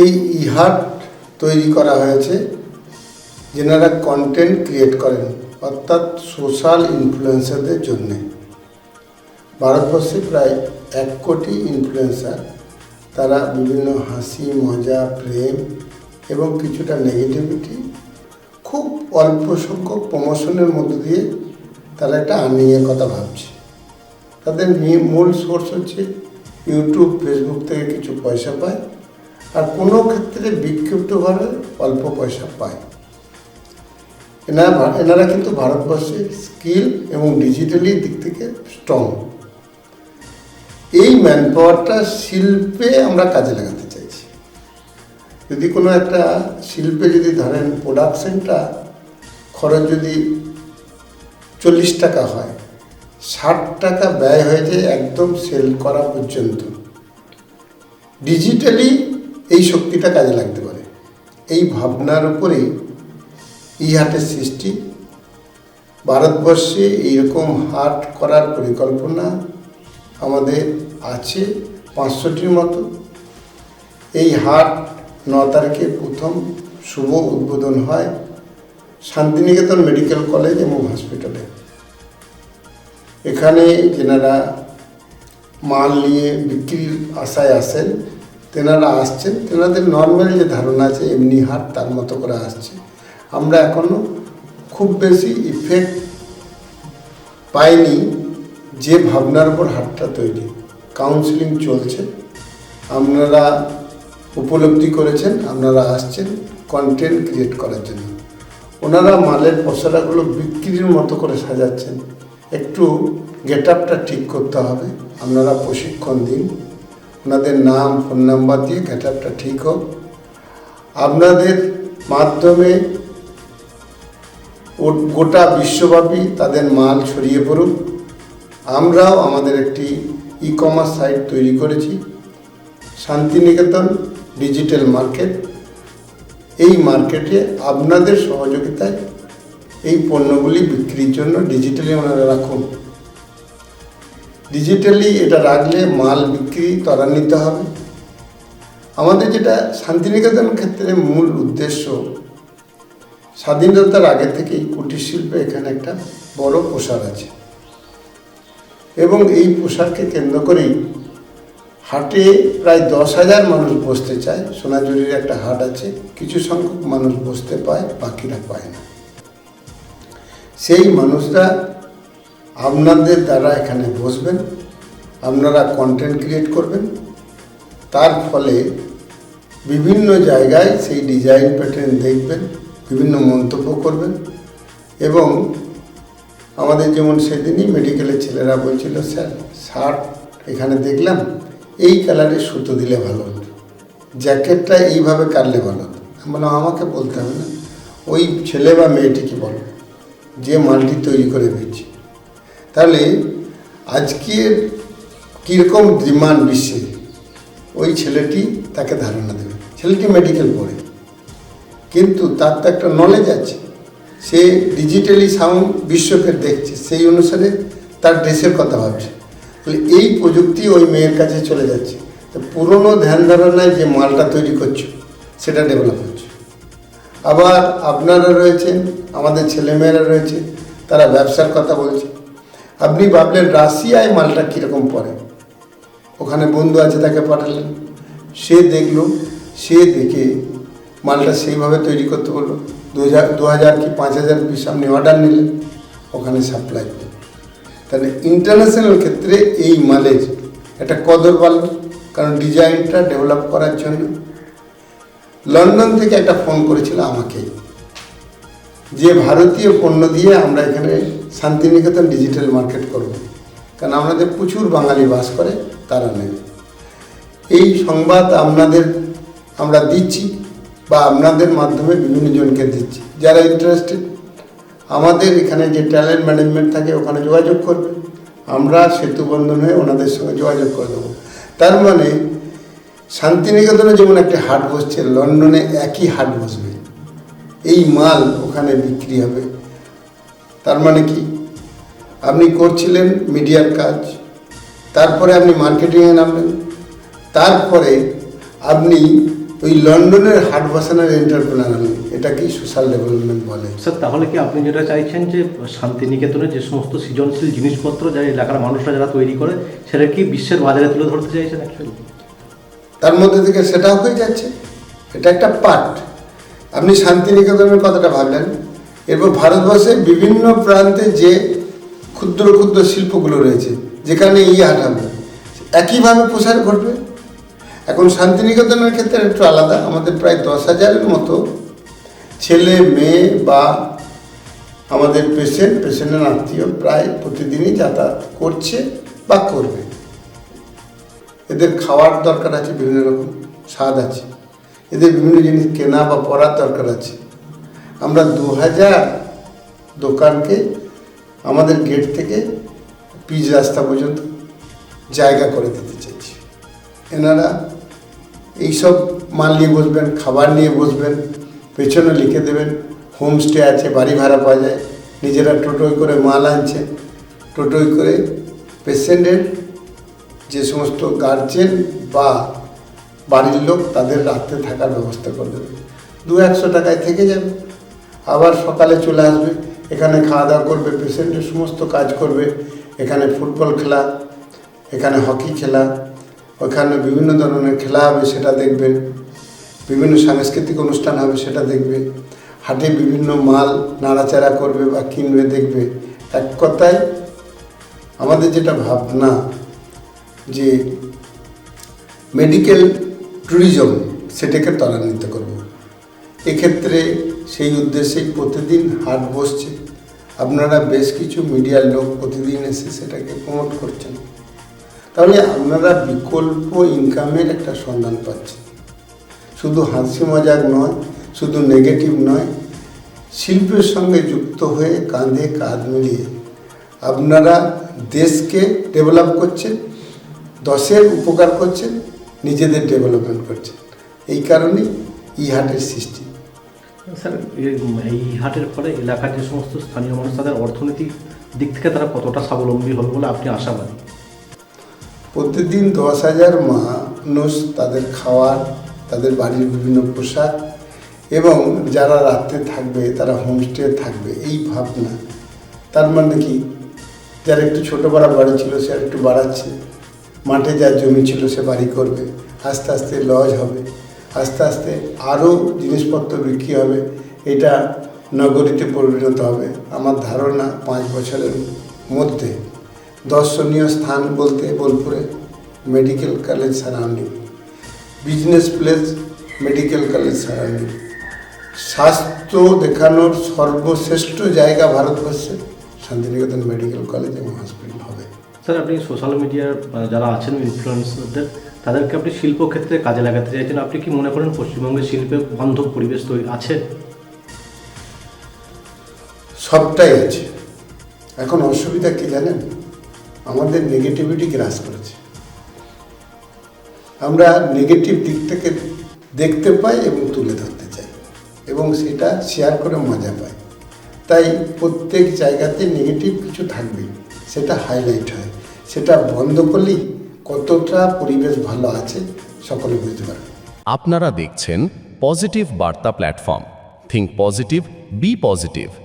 এই ইহাট তৈরি করা হয়েছে যেনারা কন্টেন্ট ক্রিয়েট করেন, অর্থাৎ সোশ্যাল ইনফ্লুয়েন্সারদের জন্যে। ভারতবর্ষে প্রায় এক কোটি ইনফ্লুয়েন্সার তারা বিভিন্ন হাসি, মজা, প্রেম এবং কিছুটা নেগেটিভিটি খুব অল্প সংখ্যক প্রমোশনের মধ্য দিয়ে তারা একটা আর্নিংয়ের কথা ভাবছে। তাদের মূল সোর্স হচ্ছে ইউটিউব ফেসবুক থেকে কিছু পয়সা পায়। আর কোনো ক্ষেত্রে বিক্ষিপ্তভাবে অল্প পয়সা পায়। এনারা এনারা কিন্তু ভারতবর্ষে স্কিল এবং ডিজিটালি দিক থেকে স্ট্রং এই ম্যান পাওয়ারটা শিল্পে আমরা কাজে লাগাতে চাইছি। যদি কোনো একটা শিল্পে যদি ধরেন প্রোডাকশনটা খরচ যদি চল্লিশ টাকা হয়, ষাট টাকা ব্যয় হয়ে যায় একদম সেল করা পর্যন্ত। ডিজিটালি এই শক্তিটা কাজে লাগতে পারে। এই ভাবনার উপরেই ই হাটের সৃষ্টি, ভারতবর্ষে এইরকম হাট করার পরিকল্পনা আমাদের আছে পাঁচশোটির মতো। এই হাট ন তারিখে প্রথম শুভ উদ্বোধন হয় শান্তিনিকেতন মেডিকেল কলেজ এবং হসপিটালে। এখানে যেনারা মাল নিয়ে বিক্রির আশায় আসেন তেনারা আসছেন, তেনাদের নর্মাল যে ধারণা আছে, এমনি হাট তার মতো করে আসছে। আমরা এখনও খুব বেশি ইফেক্ট পাইনি যে ভাবনার উপর হাটটা তৈরি। কাউন্সিলিং চলছে। আপনারা উপলব্ধি করেছেন, আপনারা আসছেন কন্টেন্ট ক্রিয়েট করার জন্য। ওনারা মালের পসরাগুলো বিক্রির মতো করে সাজাচ্ছেন। একটু গেট আপটা ঠিক করতে হবে। আপনারা প্রশিক্ষণ দিন। ওনাদের নাম, ফোন নাম্বার দিয়ে আপটা ঠিক হোক। আপনাদের মাধ্যমে গোটা বিশ্বব্যাপী তাদের মাল ছড়িয়ে পড়ুক। আমরাও আমাদের একটি ই কমার্স সাইট তৈরি করেছি, শান্তিনিকেতন ডিজিটাল মার্কেট। এই মার্কেটে আপনাদের সহযোগিতায় এই পণ্যগুলি বিক্রির জন্য ডিজিটালি ওনারা রাখুন। ডিজিটালি এটা রাখলে মাল বিক্রি, ত্বরান্বিত হবে। আমাদের যেটা শান্তিনিকেতন ক্ষেত্রে মূল উদ্দেশ্য, স্বাধীনতার আগে থেকেই কুটির শিল্পে এখানে একটা বড় প্রসার আছে। এবং এই পোশাককে কেন্দ্র করেই হাটে প্রায় দশ হাজার মানুষ বসতে চায়। সোনাঝুরির একটা হাট আছে, কিছু সংখ্যক মানুষ বসতে পায়, বাকিরা পায় না। সেই মানুষরা আপনাদের দ্বারা এখানে বসবেন, আপনারা কন্টেন্ট ক্রিয়েট করবেন। তার ফলে বিভিন্ন জায়গায় সেই ডিজাইন প্যাটার্ন দেখবেন, বিভিন্ন মন্তব্য করবেন এবং আমাদের যেমন সেদিনই মেডিকেলের ছেলেরা বলছিল, স্যার, শার্ট এখানে দেখলাম, এই কালারের সুতো দিলে ভালো হতো। জ্যাকেটটা এইভাবে কাটলে ভালো হতো। মানে আমাকে বলতে হবে না। ওই ছেলে বা মেয়েটিকে বলো? যে মালটি তৈরি করে দিচ্ছি তাহলে আজকের কীরকম ডিমান্ড বিশ্বে ওই ছেলেটি তাকে ধারণা দেবে। ছেলেটি মেডিকেল পড়ে। কিন্তু তার তো একটা নলেজ আছে। সে ডিজিটালি সাউন্ড বিশ্বকে দেখছে। সেই অনুসারে তার ড্রেসের কথা ভাবছে। তাহলে এই প্রযুক্তি ওই মেয়ের কাছে চলে যাচ্ছে। তো পুরনো ধ্যান ধারণায় যে মালটা তৈরি করছ, সেটা ডেভেলপ হচ্ছে। আবার আপনারা রয়েছেন, আমাদের ছেলেমেয়েরা রয়েছে, তারা ব্যবসার কথা বলছে। আপনি ভাবলেন রাশিয়ায় মালটা কীরকম পড়ে? ওখানে বন্ধু আছে তাকে পাঠালেন। সে দেখল, সে দেখে মালটা সেইভাবে তৈরি করতে বলল। দু হাজার দু হাজার কি পাঁচ হাজার পিস আপনি অর্ডার নিলেন? ওখানে সাপ্লাই করলেন তাহলে ইন্টারন্যাশনাল ক্ষেত্রে এই মালের একটা কদর বাড়লো, কারণ ডিজাইনটা ডেভেলপ করার জন্য। লন্ডন থেকে একটা ফোন করেছিল আমাকে, যে ভারতীয় পণ্য দিয়ে আমরা এখানে শান্তিনিকেতন ডিজিটাল মার্কেট করব। কারণ আমাদের প্রচুর বাঙালি বাস করে, তারা নেই। এই সংবাদ আপনাদের, আমরা দিচ্ছি বা আপনাদের মাধ্যমে বিভিন্ন জনকে দিচ্ছি। যারা ইন্টারেস্টেড আমাদের এখানে যে ট্যালেন্ট ম্যানেজমেন্ট থাকে, ওখানে যোগাযোগ করবে। আমরা সেতু বন্ধন হয়ে ওনাদের সঙ্গে যোগাযোগ করে দেবো। তার মানে শান্তিনিকেতনে যেমন একটা হাট বসছে, লন্ডনে একই হাট বসবে। এই মাল ওখানে বিক্রি হবে। তার মানে কি? আপনি করছিলেন মিডিয়ার কাজ তারপরে আপনি মার্কেটিংয়ে নামলেন তারপরে আপনি ওই লন্ডনের হাট বসানোর এন্টারপ্রেনার আমি এটা কি সোশ্যাল ডেভেলপমেন্ট বলে? স্যার তাহলে কি আপনি যেটা চাইছেন যে শান্তিনিকেতনে যে সমস্ত সৃজনশীল জিনিসপত্র যা এলাকার মানুষরা যারা তৈরি করে সেটা কি বিশ্বের বাজারে তুলে ধরতে চাইছেন অ্যাকচুয়ালি তার মধ্যে থেকে সেটাও হয়ে যাচ্ছে? এটা একটা পার্ট আপনি শান্তিনিকেতনের কথাটা ভাবলেন এরপর ভারতবর্ষের বিভিন্ন প্রান্তে যে ক্ষুদ্র ক্ষুদ্র শিল্পগুলো রয়েছে, যেখানে ই হাট হবে একইভাবে প্রসার ঘটবে। এখন শান্তিনিকেতনের ক্ষেত্রে একটু আলাদা, আমাদের প্রায় দশ হাজারের মতো ছেলে, মেয়ে বা আমাদের পেশেন্ট, পেশেন্টের আত্মীয় প্রায় প্রতিদিনই যাতায়াত করছে বা করবে। এদের খাওয়ার দরকার আছে বিভিন্ন রকম, স্বাদ আছে। এদের বিভিন্ন জিনিস কেনা বা পড়ার দরকার আছে। আমরা দু হাজার দোকানকে আমাদের গেট থেকে পিচ রাস্তা পর্যন্ত জায়গা করে দিতে চাইছি। এনারা এইসব মাল নিয়ে বসবেন, খাবার নিয়ে বসবেন, পেছনে লিখে দেবেন হোমস্টে আছে, বাড়ি ভাড়া পাওয়া যায়। নিজেরা টোটোয় করে মাল আনছে। টোটোয় করে পেশেন্টের যে সমস্ত গার্জেন বা বাড়ির লোক তাদের রাত্রে থাকার ব্যবস্থা করে দেবে দু একশো টাকায় থেকে যাবে। আবার সকালে চলে আসবে। এখানে খাওয়া দাওয়া করবে পেশেন্টের সমস্ত কাজ করবে। এখানে ফুটবল খেলা, এখানে হকি খেলা, ওখানে বিভিন্ন ধরনের খেলা হবে, সেটা দেখবেন। বিভিন্ন সাংস্কৃতিক অনুষ্ঠান হবে, সেটা দেখবে। হাটে বিভিন্ন মাল নাড়াচাড়া করবে বা কিনবে, দেখবে। এক কথায়, আমাদের যেটা ভাবনা যে মেডিকেল ট্যুরিজম সেটাকে ত্বরান্বিত করব। এক্ষেত্রে সেই উদ্দেশ্যেই প্রতিদিন হাট বসছে। আপনারা বেশ কিছু মিডিয়ার লোক প্রতিদিন এসে সেটাকে প্রমোট করছেন। তাহলে আপনারা বিকল্প ইনকামের একটা সন্ধান পাচ্ছেন। শুধু হাসি মজাক নয়, শুধু নেগেটিভ নয়, শিল্পের সঙ্গে যুক্ত হয়ে কাঁধে কাঁধ মিলিয়ে আপনারা দেশকে ডেভেলপ করছেন, দশের উপকার করছেন, নিজেদের ডেভেলপমেন্ট করছেন। এই কারণেই ই হাটের সৃষ্টি। স্যার এই হাটের ফলে এলাকার যে সমস্ত স্থানীয় মানুষ, তাদের অর্থনৈতিক দিক থেকে তারা কতটা স্বাবলম্বী হবে বলে আপনি আশাবাদী? প্রতিদিন দশ হাজার মানুষ তাদের খাওয়ার তাদের বাড়ির বিভিন্ন পোশাক এবং যারা রাত্রে থাকবে, তারা হোমস্টে থাকবে, এই ভাবনা। তার মানে কি? যার একটু ছোটো বড় বাড়ি ছিল, সে একটু বাড়াচ্ছে। মাঠে যার জমি ছিল, সে বাড়ি করবে। আস্তে আস্তে লজ হবে। আস্তে আস্তে আরও জিনিসপত্র বিক্রি হবে। এটা নগরীতে পরিণত হবে। আমার ধারণা পাঁচ বছরের মধ্যে। দর্শনীয় স্থান বলতে বোলপুরে medical college surrounding. Business place, medical college surrounding. স্বাস্থ্য দেখানোর সর্বশ্রেষ্ঠ জায়গা ভারতবর্ষে শান্তিনিকেতন মেডিকেল কলেজ এবং হসপিটাল হবে। স্যার, আপনি সোশ্যাল মিডিয়ার যারা আছেন ইনফ্লুয়েন্সারদের তাদেরকে আপনি শিল্পক্ষেত্রে কাজে লাগাতে চাইছেন, আপনি কি মনে করেন পশ্চিমবঙ্গের শিল্পে বান্ধব পরিবেশ তৈরি আছে? সবটাই আছে। এখন অসুবিধা কি জানেন? আমাদের নেগেটিভিটি গ্রাস করেছে। আমরা নেগেটিভ দিকটাকে দেখতে পাই এবং তুলে ধরতে চাই। এবং সেটা শেয়ার করে মজা পাই। তাই প্রত্যেক জায়গাতে নেগেটিভ কিছু থাকবেই। সেটা হাইলাইট হয়। সেটা বন্ধ করলেই কতটা পরিবেশ ভালো আছে সকলে বুঝতে পারবে। আপনারা দেখছেন পজিটিভ বার্তা platform. Think positive be positive